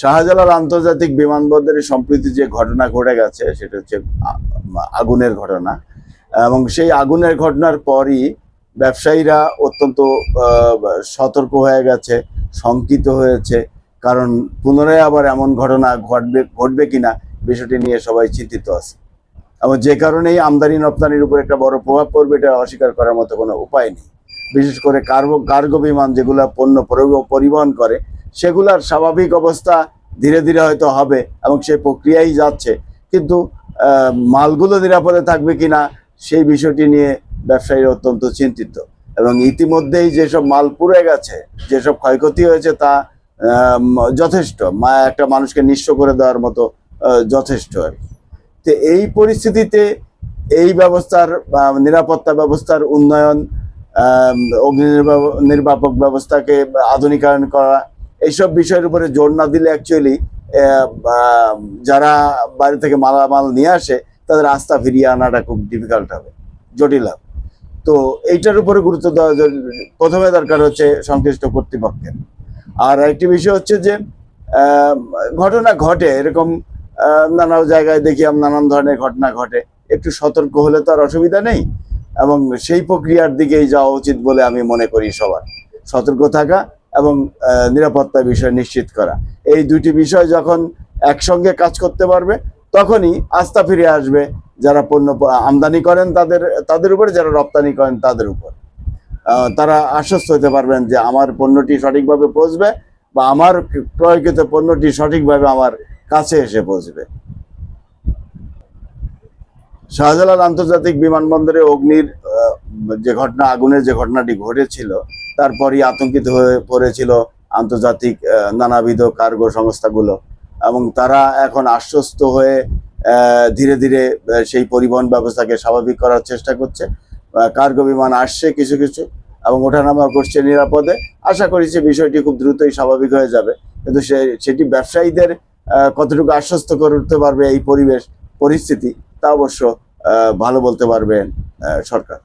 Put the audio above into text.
শাহজালাল আন্তর্জাতিক বিমানবন্দরে সম্প্রতি যে ঘটনা ঘটে গেছে, সেটা হচ্ছে আগুনের ঘটনা। এবং সেই আগুনের ঘটনার পরই ব্যবসায়ীরা অত্যন্ত সতর্ক হয়ে গেছে, শঙ্কিত হয়েছে। কারণ পুনরায় আবার এমন ঘটনা ঘটবে ঘটবে কিনা বিষয়টি নিয়ে সবাই চিন্তিত আছে। এবং যে কারণেই আমদানি রপ্তানির উপর একটা বড় প্রভাব পড়বে, এটা অস্বীকার করার মতো কোনো উপায় নেই। বিশেষ করে কার্গো কার্গো বিমান যেগুলো পণ্য পরিবহন করে সেগুলার স্বাভাবিক অবস্থা ধীরে ধীরে হয়তো হবে এবং সেই প্রক্রিয়াই যাচ্ছে। কিন্তু মালগুলো নিরাপদে থাকবে কিনা সেই বিষয়টি নিয়ে ব্যবসায়ীরা অত্যন্ত চিন্তিত। এবং ইতিমধ্যেই যেসব মাল পুড়ে গেছে, যেসব ক্ষয়ক্ষতি হয়েছে তা যথেষ্ট। মা, একটা মানুষকে নিঃস্ব করে দেওয়ার মতো যথেষ্ট আর কি। তো এই পরিস্থিতিতে এই ব্যবস্থার নিরাপত্তা ব্যবস্থার উন্নয়ন অগ্নি নির্বা- নির্বাপক ব্যবস্থাকে আধুনিকায়ন করা এইসব বিষয়ের উপরে জোর না দিলে অ্যাকচুয়ালি যারা বাইরে থেকে মালামাল নিয়ে আসে, তাদের আস্থা ফিরিয়ে আনাটা খুব ডিফিকাল্ট হবে। জটিল হবে। তো এইটার উপরে গুরুত্ব দেওয়া প্রথমে দরকার হচ্ছে সংশ্লিষ্ট কর্তৃপক্ষের। আর একটি বিষয় হচ্ছে যে ঘটনা ঘটে, এরকম নানা জায়গায় দেখি নানান ধরনের ঘটনা ঘটে। একটু সতর্ক হলে তো আর অসুবিধা নেই। এবং সেই প্রক্রিয়ার দিকেই যাওয়া উচিত বলে আমি মনে করি সবার। সতর্ক থাকা এবং নিরাপত্তা বিষয় নিশ্চিত করা। এই দুটি বিষয় যখন একসঙ্গে কাজ করতে পারবে, তখনই আস্থা ফিরে আসবে যারা পণ্য আমদানি করেন তাদের তাদের উপরে, যারা রপ্তানি করেন তাদের উপর। তারা আশ্বস্ত হতে পারবেন যে আমার পণ্যটি সঠিকভাবে পৌঁছবে বা আমার ক্রয়কৃত পণ্যটি সঠিকভাবে আমার কাছে এসে পৌঁছবে। শাহজালাল আন্তর্জাতিক বিমানবন্দরে অগ্নির যে ঘটনা, আগুনের যে ঘটনাটি ঘটেছিল তারপরই আতঙ্কিত হয়ে পড়েছিল আন্তর্জাতিক নানাবিধ কার্গো সংস্থাগুলো। এবং তারা এখন আশ্বস্ত হয়ে ধীরে ধীরে সেই পরিবহন ব্যবস্থাকে স্বাভাবিক করার চেষ্টা করছে। কার্গো বিমান আসছে কিছু কিছু এবং ওঠানামা করছে নিরাপদে। আশা করি যে বিষয়টি খুব দ্রুতই স্বাভাবিক হয়ে যাবে। কিন্তু সে, সেটি ব্যবসায়ীদের কতটুকু আশ্বস্ত করতে পারবে এই পরিবেশ, পরিস্থিতি, তা অবশ্য ভালো বলতে পারবেন সরকার।